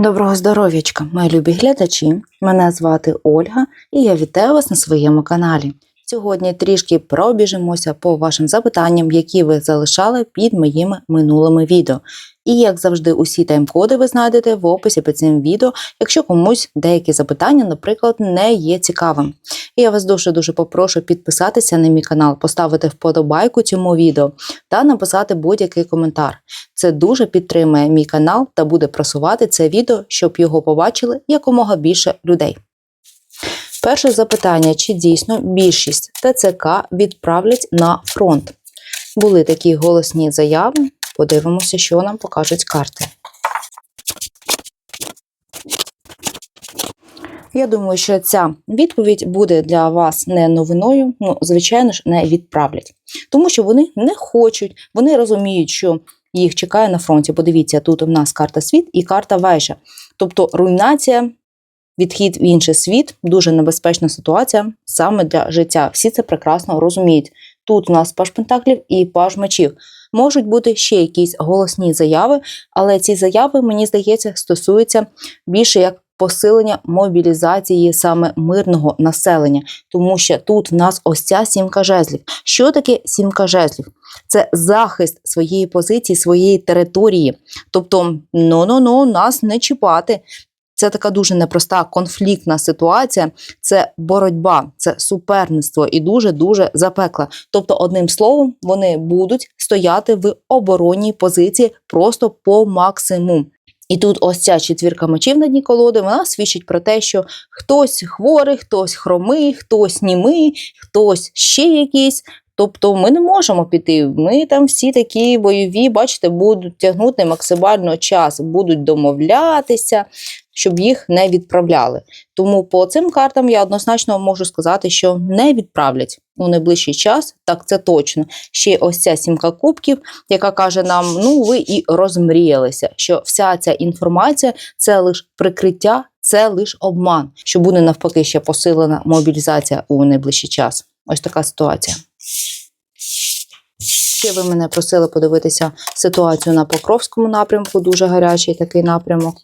Доброго здоров'ячка, мої любі глядачі. Мене звати Ольга і я вітаю вас на своєму каналі. Сьогодні трішки пробіжимося по вашим запитанням, які ви залишали під моїми минулими відео. І як завжди, усі тайм-коди ви знайдете в описі під цим відео, якщо комусь деякі запитання, наприклад, не є цікавим. І я вас дуже-дуже попрошу підписатися на мій канал, поставити вподобайку цьому відео та написати будь-який коментар. Це дуже підтримує мій канал та буде просувати це відео, щоб його побачили якомога більше людей. Перше запитання: чи дійсно більшість ТЦК відправлять на фронт? Були такі голосні заяви. Подивимося, що нам покажуть карти. Я думаю, що ця відповідь буде для вас не новиною, ну, звичайно ж, не відправлять. Тому що вони не хочуть, вони розуміють, що їх чекає на фронті. Подивіться, тут у нас карта світ і карта вежа. Тобто руйнація, відхід в інший світ, дуже небезпечна ситуація саме для життя. Всі це прекрасно розуміють. Тут у нас паш пентаклів і паш мечів. Можуть бути ще якісь голосні заяви, але ці заяви, мені здається, стосуються більше як посилення мобілізації саме мирного населення, тому що тут в нас ось ця сімка жезлів. Що таке сімка жезлів? Це захист своєї позиції, своєї території. Тобто, ну-ну-ну, нас не чіпати. Це така дуже непроста конфліктна ситуація, це боротьба, це суперництво і дуже дуже запекла. Тобто, одним словом, вони будуть стояти в оборонній позиції просто по максимуму. І тут ось ця четвірка мечів на дні колоди, вона свідчить про те, що хтось хворий, хтось хромий, хтось німий, хтось ще якийсь. Тобто ми не можемо піти. Ми там всі такі бойові, бачите, будуть тягнути максимально час, будуть домовлятися, щоб їх не відправляли. Тому по цим картам я однозначно можу сказати, що не відправлять у найближчий час, так це точно. Ще ось ця сімка кубків, яка каже нам: ну ви і розмріялися, що вся ця інформація це лише прикриття, це лише обман, що буде навпаки ще посилена мобілізація у найближчий час. Ось така ситуація. Ще ви мене просили подивитися ситуацію на Покровському напрямку, дуже гарячий такий напрямок.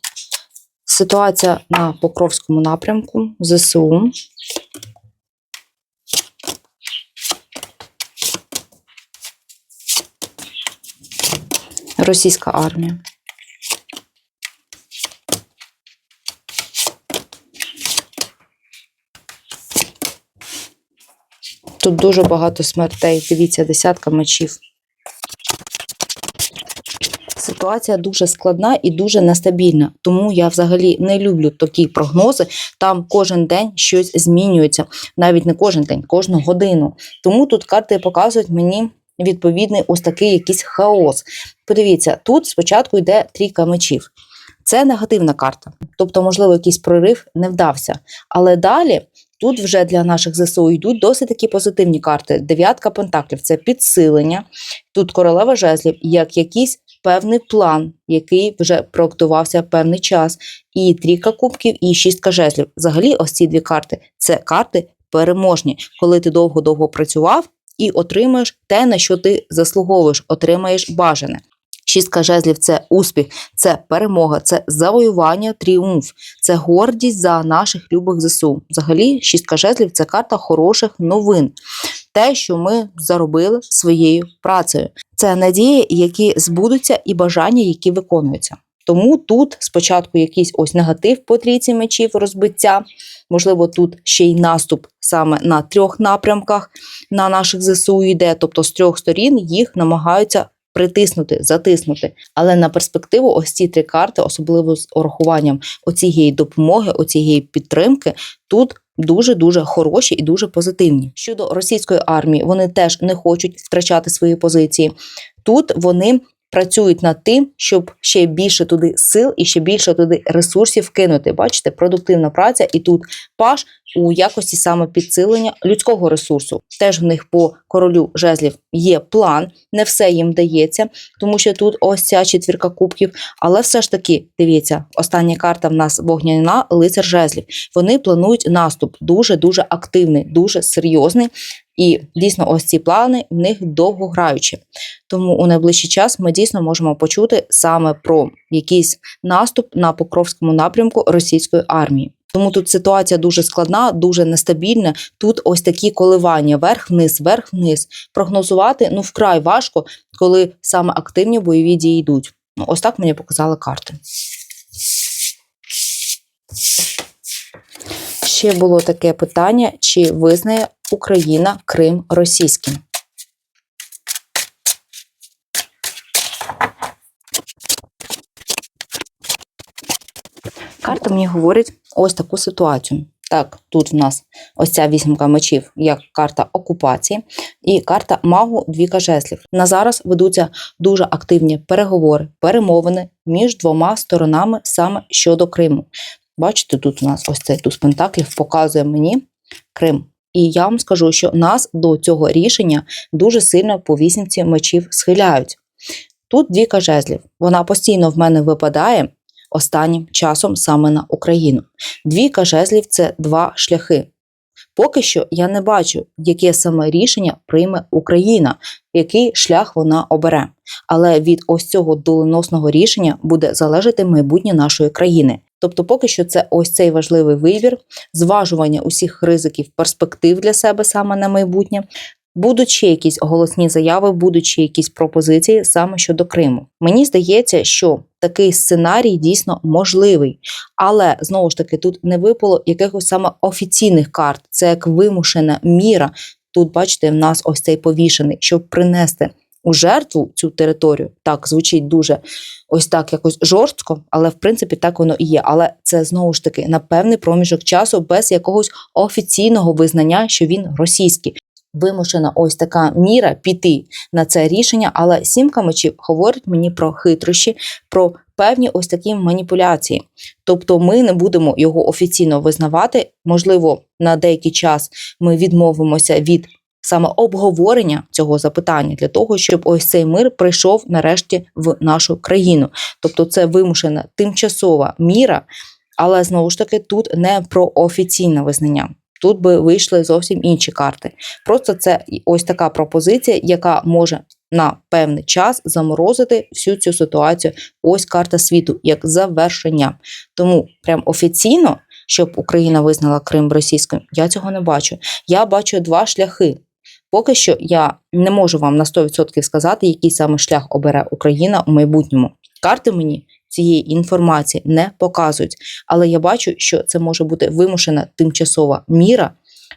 Ситуація на Покровському напрямку ЗСУ. Російська армія. Тут дуже багато смертей. Дивіться, десятка мечів. Ситуація дуже складна і дуже нестабільна, тому я взагалі не люблю такі прогнози. Там кожен день щось змінюється, навіть не кожен день, кожну годину. Тому тут карти показують мені відповідний ось такий якийсь хаос. Подивіться, тут спочатку йде трійка мечів. Це негативна карта, тобто, можливо, якийсь прорив не вдався. Але далі тут вже для наших ЗСУ йдуть досить такі позитивні карти. Дев'ятка пентаклів це підсилення. Тут королева жезлів, як якийсь певний план, який вже проектувався певний час. І трійка кубків, і шістка жезлів. Взагалі, ось ці дві карти це карти переможні, коли ти довго-довго працював і отримаєш те, на що ти заслуговуєш, отримаєш бажане. Шістка жезлів це успіх, це перемога, це завоювання, тріумф, це гордість за наших любих ЗСУ. Взагалі, шістка жезлів це карта хороших новин. Те, що ми заробили своєю працею. Це надії, які збудуться, і бажання, які виконуються. Тому тут спочатку якийсь ось негатив по трійці мечів, розбиття. Можливо, тут ще й наступ саме на трьох напрямках на наших ЗСУ йде, тобто з трьох сторін їх намагаються притиснути, затиснути. Але на перспективу ось ці три карти, особливо з урахуванням оцієї допомоги, оцієї підтримки, тут. Дуже дуже хороші і дуже позитивні. Щодо російської армії, вони теж не хочуть втрачати свої позиції. Тут вони працюють над тим, щоб ще більше туди сил і ще більше туди ресурсів кинути. Бачите, продуктивна праця, і тут паш у якості саме підсилення людського ресурсу. Теж в них по королю жезлів є план, не все їм дається, тому що тут ось ця четвірка кубків. Але все ж таки, дивіться, остання карта в нас вогняна, лицар жезлів. Вони планують наступ дуже дуже активний, дуже серйозний. І дійсно, ось ці плани в них довгограючі. Тому у найближчий час ми дійсно можемо почути саме про якийсь наступ на Покровському напрямку російської армії. Тому тут ситуація дуже складна, дуже нестабільна. Тут ось такі коливання верх-вниз, верх-вниз. Прогнозувати ну вкрай важко, коли саме активні бойові дії йдуть. Ну, ось так мені показали карти. Ще було таке питання: чи визнає Україна Крим російським? Карта мені говорить ось таку ситуацію. Так, тут в нас ось ця вісімка мечів, як карта окупації, і карта магу двіка жеслів. На зараз ведуться дуже активні переговори, перемовини між двома сторонами саме щодо Криму. Бачите, тут у нас ось цей туз пентаклів показує мені Крим. І я вам скажу, що нас до цього рішення дуже сильно по вісімці мечів схиляють. Тут двіка жезлів. Вона постійно в мене випадає останнім часом саме на Україну. Двійка жезлів це два шляхи. Поки що я не бачу, яке саме рішення прийме Україна, який шлях вона обере. Але від ось цього доленосного рішення буде залежати майбутнє нашої країни. Тобто, поки що це ось цей важливий вибір, зважування усіх ризиків, перспектив для себе саме на майбутнє. Будуть ще якісь голосні заяви, будуть ще якісь пропозиції саме щодо Криму. Мені здається, що такий сценарій дійсно можливий, але знову ж таки тут не випало якихось саме офіційних карт. Це як вимушена міра. Тут, бачите, в нас ось цей повішений, щоб принести у жертву цю територію. Так звучить дуже ось так якось жорстко, але в принципі так воно і є. Але це знову ж таки на певний проміжок часу без якогось офіційного визнання, що він російський. Вимушена ось така міра піти на це рішення, але сімка мечів говорить мені про хитрощі, про певні ось такі маніпуляції. Тобто ми не будемо його офіційно визнавати. Можливо, на деякий час ми відмовимося від саме обговорення цього запитання для того, щоб ось цей мир прийшов нарешті в нашу країну. Тобто, це вимушена тимчасова міра, але знову ж таки тут не про офіційне визнання. Тут би вийшли зовсім інші карти. Просто це ось така пропозиція, яка може на певний час заморозити всю цю ситуацію. Ось карта світу як завершення. Тому прям офіційно, щоб Україна визнала Крим російським, я цього не бачу. Я бачу два шляхи. Поки що я не можу вам на 100% сказати, який саме шлях обере Україна у майбутньому. Карти мені цієї інформації не показують, але я бачу, що це може бути вимушена тимчасова міра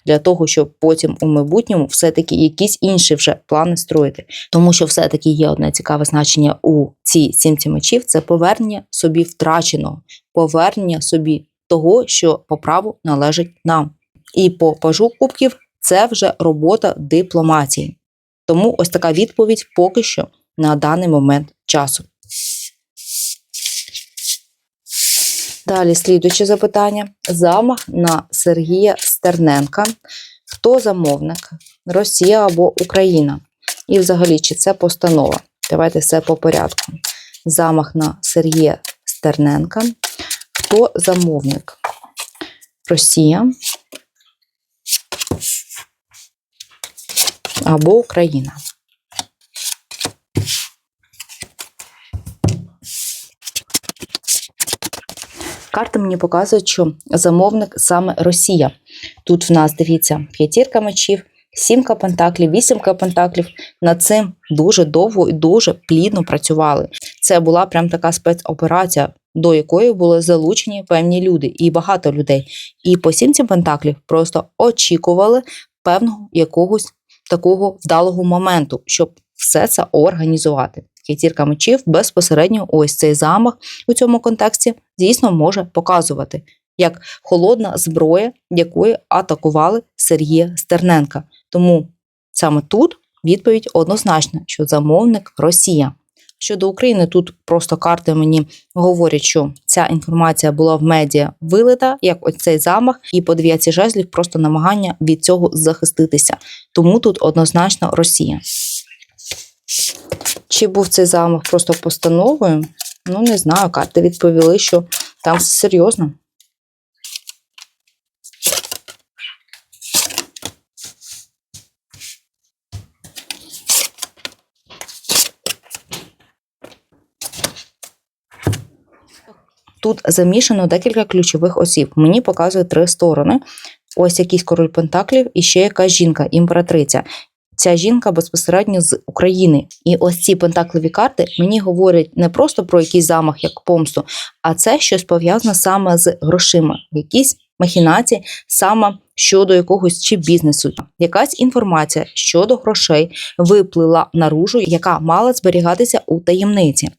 для того, щоб потім у майбутньому все-таки якісь інші вже плани строїти. Тому що все-таки є одне цікаве значення у цій сімці мечів це повернення собі втраченого, повернення собі того, що по праву належить нам. І по пажу кубків це вже робота дипломатії. Тому ось така відповідь поки що на даний момент часу. Далі слідуюче запитання: замах на Сергія Стерненка. Хто замовник? Росія або Україна? І взагалі, чи це постанова? Давайте все по порядку. Замах на Сергія Стерненка. Хто замовник? Росія або Україна. Карти мені показують, що замовник саме Росія. Тут в нас дивіться п'ятірка мечів, сімка пентаклів, вісімка пентаклів. Над цим дуже довго і дуже плідно працювали. Це була прям така спецоперація, до якої були залучені певні люди і багато людей. І по сімці пентаклів просто очікували певного якогось такого вдалого моменту, щоб все це організувати. Кітірка мечів безпосередньо ось цей замах у цьому контексті дійсно може показувати як холодна зброя, якою атакували Сергія Стерненка. Тому саме тут відповідь однозначна, що замовник Росія. Щодо України, тут просто карти мені говорять, що ця інформація була в медіа вилита, як ось цей замах, і по дев'ятці жезлів просто намагання від цього захиститися. Тому тут однозначно Росія. Чи був цей замах просто постановою? Ну, не знаю, карти відповіли, що там все серйозно. Тут замішано декілька ключових осіб. Мені показує три сторони. Ось якийсь король Пентаклів і ще якась жінка, імператриця. Ця жінка безпосередньо з України. І ось ці пентакливі карти мені говорять не просто про якийсь замах як помсту, а це щось пов'язане саме з грошима, якісь махінації саме щодо якогось чи бізнесу. Якась інформація щодо грошей виплила наружу, яка мала зберігатися у таємниці.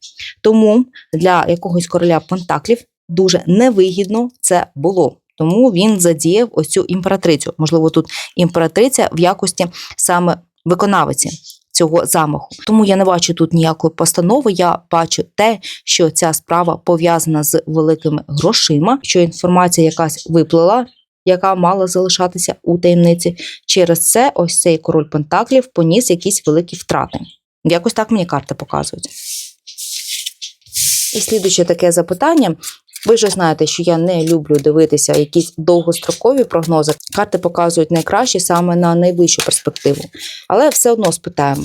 Тому для якогось короля Пентаклів дуже невигідно це було. Тому він задіяв ось цю імператрицю. Можливо, тут імператриця в якості саме виконавиці цього замаху. Тому я не бачу тут ніякої постанови. Я бачу те, що ця справа пов'язана з великими грошима, що інформація якась виплила. Яка мала залишатися у таємниці, через це ось цей король Пентаклів поніс якісь великі втрати. Якось так мені карти показують. І слідуюче таке запитання. Ви вже знаєте, що я не люблю дивитися якісь довгострокові прогнози. Карти показують найкраще саме на найближчу перспективу. Але все одно спитаємо,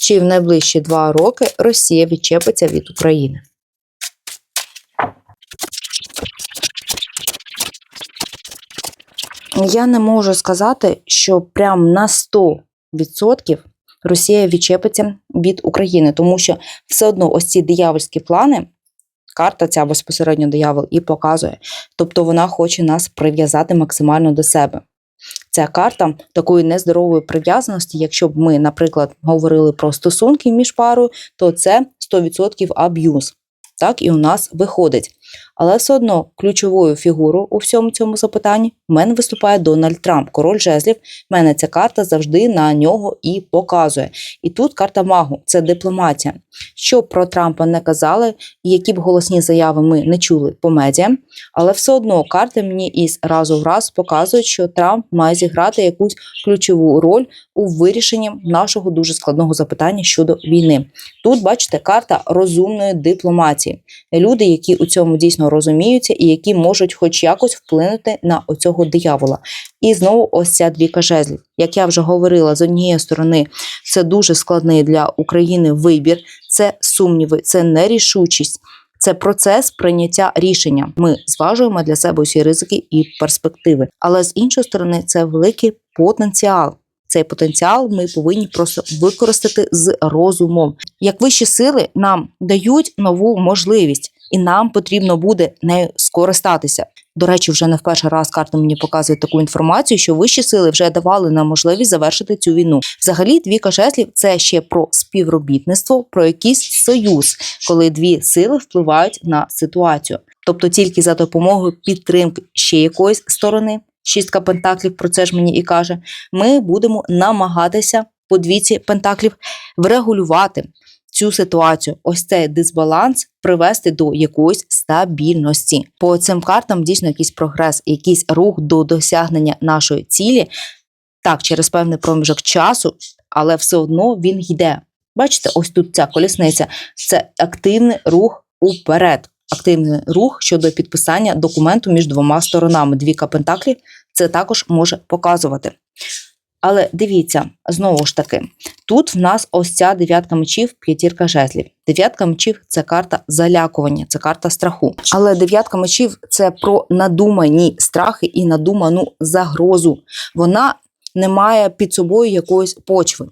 чи в найближчі два роки Росія відчепиться від України? Я не можу сказати, що прям на 100% Росія відчепиться від України, тому що все одно ось ці диявольські плани карта ця безпосередньо диявол і показує. Тобто вона хоче нас прив'язати максимально до себе. Ця карта такої нездорової прив'язаності, якщо б ми, наприклад, говорили про стосунки між парою, то це 100% аб'юз. Так і у нас виходить. Але все одно ключовою фігурою у всьому цьому запитанні в мене виступає Дональд Трамп, король жезлів. В мене ця карта завжди на нього і показує. І тут карта магу це дипломатія. Що про Трампа не казали, і які б голосні заяви ми не чули по медіа, але все одно карти мені із разу в раз показують, що Трамп має зіграти якусь ключову роль у вирішенні нашого дуже складного запитання щодо війни. Тут бачите карта розумної дипломатії. Люди, які у цьому дійсно розуміються, і які можуть, хоч якось, вплинути на оцього диявола. І знову ось ця двіка жезлів. Як я вже говорила, з однієї сторони це дуже складний для України вибір, це сумніви, це нерішучість. Це процес прийняття рішення. Ми зважуємо для себе усі ризики і перспективи. Але з іншої сторони, це великий потенціал. Цей потенціал ми повинні просто використати з розумом. Як вищі сили нам дають нову можливість, і нам потрібно буде нею скористатися. До речі, вже не в перший раз карта мені показує таку інформацію, що вищі сили вже давали нам можливість завершити цю війну. Взагалі, двіка жезлів – це ще про співробітництво, про якийсь союз, коли дві сили впливають на ситуацію. Тобто тільки за допомогою підтримки ще якоїсь сторони, шістка пентаклів про це ж мені і каже, ми будемо намагатися по двійці пентаклів врегулювати цю ситуацію, ось цей дисбаланс привести до якоїсь стабільності. По цим картам дійсно якийсь прогрес, якийсь рух до досягнення нашої цілі. Так, через певний проміжок часу, але все одно він йде. Бачите, ось тут ця колісниця це активний рух уперед. Активний рух щодо підписання документу між двома сторонами. Двіка пентаклів це також може показувати. Але дивіться, знову ж таки, тут в нас ось ця дев'ятка мечів, п'ятірка жезлів. Дев'ятка мечів це карта залякування, це карта страху. Але дев'ятка мечів це про надумані страхи і надуману загрозу. Вона не має під собою якоїсь почви.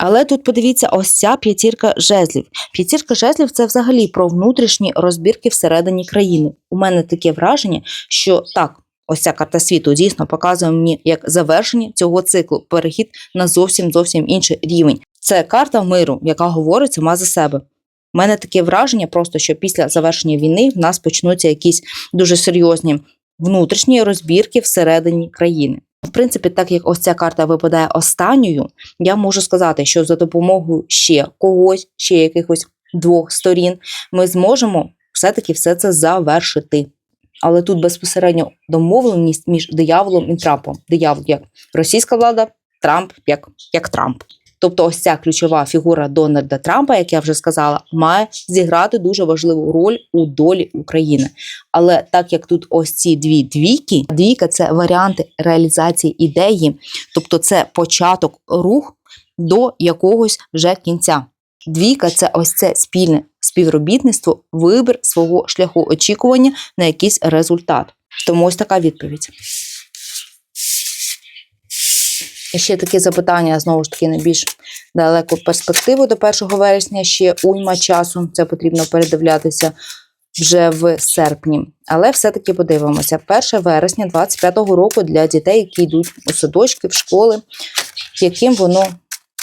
Але тут подивіться, ось ця п'ятірка жезлів. П'ятірка жезлів це взагалі про внутрішні розбірки всередині країни. У мене таке враження, що так, ось ця карта світу дійсно показує мені як завершення цього циклу, перехід на зовсім зовсім інший рівень. Це карта миру, яка говорить сама за себе. У мене таке враження, просто що після завершення війни в нас почнуться якісь дуже серйозні внутрішні розбірки всередині країни. В принципі, так як ось ця карта випадає останньою, я можу сказати, що за допомогою ще когось, ще якихось двох сторін, ми зможемо все-таки все це завершити. Але тут безпосередньо домовленість між дияволом і Трампом. Диявол як російська влада, Трамп як, як Трамп. Тобто, ось ця ключова фігура Дональда Трампа, як я вже сказала, має зіграти дуже важливу роль у долі України. Але так як тут ось ці дві двійки, двійка це варіанти реалізації ідеї, тобто це початок рух до якогось вже кінця. Двійка це ось це спільне співробітництво, вибір свого шляху очікування на якийсь результат. Тому ось така відповідь. Ще такі запитання, знову ж таки, на більш далеку перспективу до 1 вересня, ще уйма часу. Це потрібно передивлятися вже в серпні. Але все-таки подивимося: 1 вересня 25-го року для дітей, які йдуть у садочки, в школи, яким воно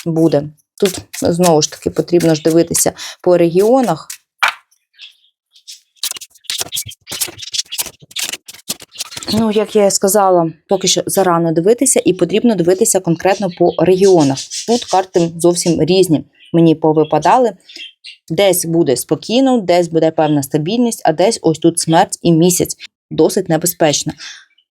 буде. Тут знову ж таки потрібно ж дивитися по регіонах. Ну, як я і сказала, поки що зарано дивитися, і потрібно дивитися конкретно по регіонах. Тут карти зовсім різні. Мені повипадали. Десь буде спокійно, десь буде певна стабільність, а десь ось тут смерть і місяць. Досить небезпечно.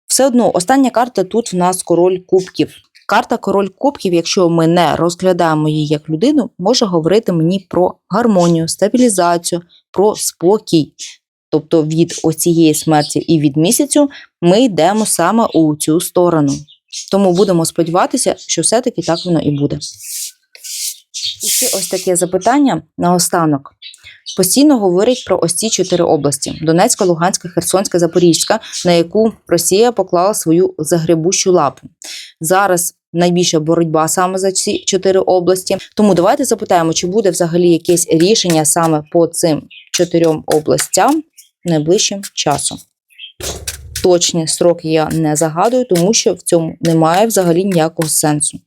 Все одно, остання карта тут в нас король кубків. Карта король кубків, якщо ми не розглядаємо її як людину, може говорити мені про гармонію, стабілізацію, про спокій. Тобто від оцієї смерті і від місяцю ми йдемо саме у цю сторону. Тому будемо сподіватися, що все-таки так воно і буде. І ще ось таке запитання наостанок. Постійно говорять про ось ці чотири області: Донецька, Луганська, Херсонська, Запорізька, на яку Росія поклала свою загребущу лапу. Зараз найбільша боротьба саме за ці чотири області. Тому давайте запитаємо, чи буде взагалі якесь рішення саме по цим чотирьом областям найближчим часом. Точні сроки я не загадую, тому що в цьому немає взагалі ніякого сенсу.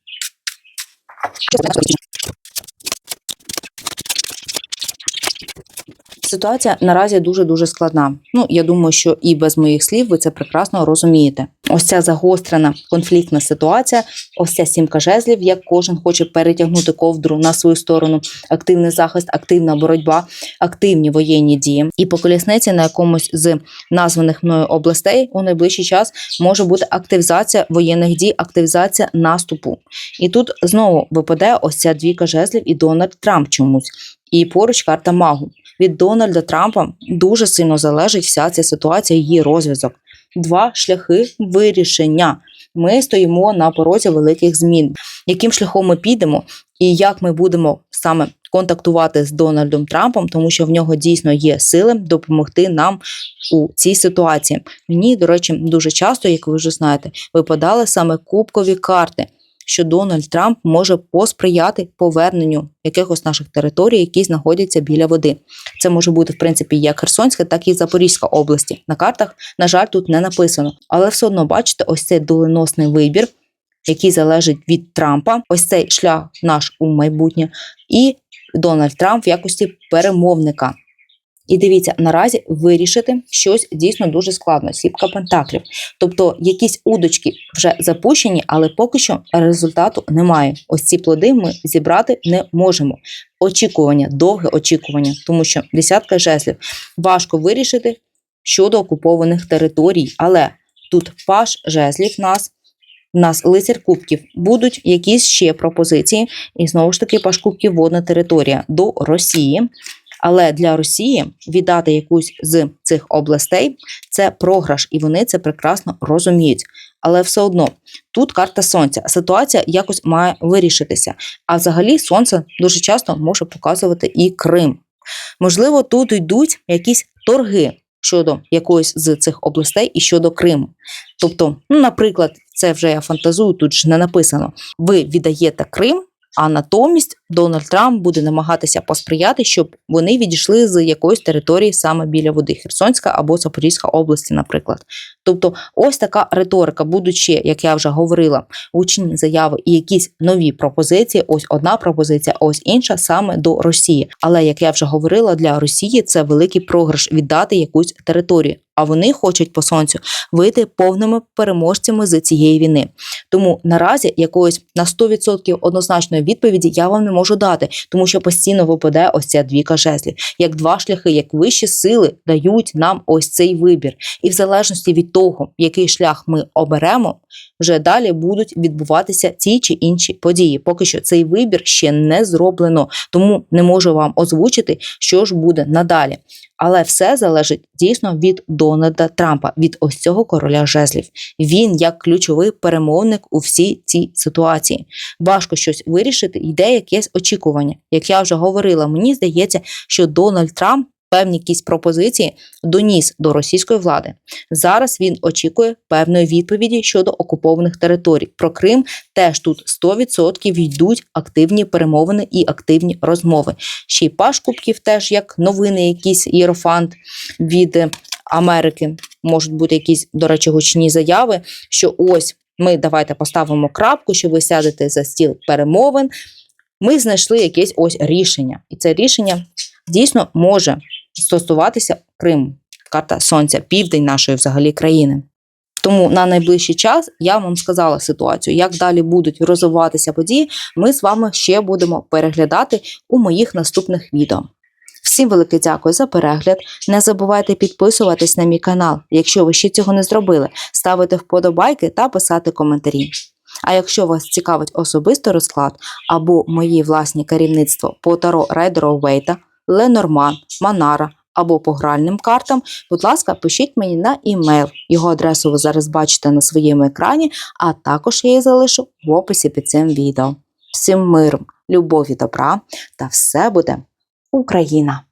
Ситуація наразі дуже дуже складна. Ну я думаю, що і без моїх слів ви це прекрасно розумієте. Ось ця загострена конфліктна ситуація, ось ця сімка жезлів, як кожен хоче перетягнути ковдру на свою сторону, активний захист, активна боротьба, активні воєнні дії. І по колісниці на якомусь з названих мною областей у найближчий час може бути активізація воєнних дій, активізація наступу. І тут знову випадає ось ця двійка жезлів і Дональд Трамп чомусь. І поруч карта магу. Від Дональда Трампа дуже сильно залежить вся ця ситуація, її розв'язок. Два шляхи вирішення. Ми стоїмо на порозі великих змін. Яким шляхом ми підемо, і як ми будемо саме контактувати з Дональдом Трампом, тому що в нього дійсно є сили допомогти нам у цій ситуації. Мені, до речі, дуже часто, як ви вже знаєте, випадали саме кубкові карти що Дональд Трамп може посприяти поверненню якихось наших територій, які знаходяться біля води. Це може бути в принципі як Херсонська, так і Запорізька області. На картах, на жаль, тут не написано, але все одно бачите, ось цей доленосний вибір, який залежить від Трампа. Ось цей шлях наш у майбутнє, і Дональд Трамп в якості перемовника. І дивіться, наразі вирішити щось дійсно дуже складно. Сіпка пентаклів. Тобто якісь удочки вже запущені, але поки що результату немає. Ось ці плоди ми зібрати не можемо. Очікування, довге очікування, тому що десятка жезлів важко вирішити щодо окупованих територій. Але тут паш жезлів нас. У нас лицар кубків будуть якісь ще пропозиції, і знову ж таки паш кубків водна територія до Росії. Але для Росії віддати якусь з цих областей це програш, і вони це прекрасно розуміють. Але все одно тут карта сонця. Ситуація якось має вирішитися. А взагалі сонце дуже часто може показувати і Крим. Можливо, тут йдуть якісь торги щодо якоїсь з цих областей і щодо Криму. Тобто, ну, наприклад, це вже я фантазую, тут ж не написано. Ви віддаєте Крим. А натомість Дональд Трамп буде намагатися посприяти, щоб вони відійшли з якоїсь території саме біля води Херсонська або Запорізька області, наприклад. Тобто, ось така риторика, будучи, як я вже говорила, гучні заяви і якісь нові пропозиції. Ось одна пропозиція, ось інша саме до Росії. Але як я вже говорила, для Росії це великий програш віддати якусь територію. А вони хочуть по сонцю вийти повними переможцями з цієї війни. Тому наразі якоїсь на 100% однозначної відповіді я вам не можу дати, тому що постійно випадає ось ця двіка жезлів, як два шляхи, як вищі сили дають нам ось цей вибір. І в залежності від того, який шлях ми оберемо, вже далі будуть відбуватися ті чи інші події. Поки що цей вибір ще не зроблено, тому не можу вам озвучити, що ж буде надалі. Але все залежить дійсно від Дональда Трампа, від ось цього короля жезлів. Він як ключовий перемовник у всій цій ситуації. Важко щось вирішити, йде якесь очікування. Як я вже говорила, мені здається, що Дональд Трамп певні якісь пропозиції доніс до російської влади. Зараз він очікує певної відповіді щодо окупованих територій. Про Крим теж тут 100% йдуть активні перемовини і активні розмови. Ще й Паш Кубків теж як новини, якийсь єрофант від е, Америки. Можуть бути якісь, до речі, гучні заяви, що ось ми давайте поставимо крапку, що ви сядете за стіл перемовин. Ми знайшли якесь ось рішення, і це рішення дійсно може стосуватися Криму. Карта Сонця, південь нашої взагалі країни. Тому на найближчий час я вам сказала ситуацію, як далі будуть розвиватися події. Ми з вами ще будемо переглядати у моїх наступних відео. Всім велике дякую за перегляд. Не забувайте підписуватись на мій канал, якщо ви ще цього не зробили, ставити вподобайки та писати коментарі. А якщо вас цікавить особисто розклад або мої власні керівництво по таро Райдеру Вейта, Ленорман, Манара або по гральним картам, будь ласка, пишіть мені на імейл. Його адресу ви зараз бачите на своєму екрані, а також я її залишу в описі під цим відео. Всім миром, любові, добра та все буде Україна!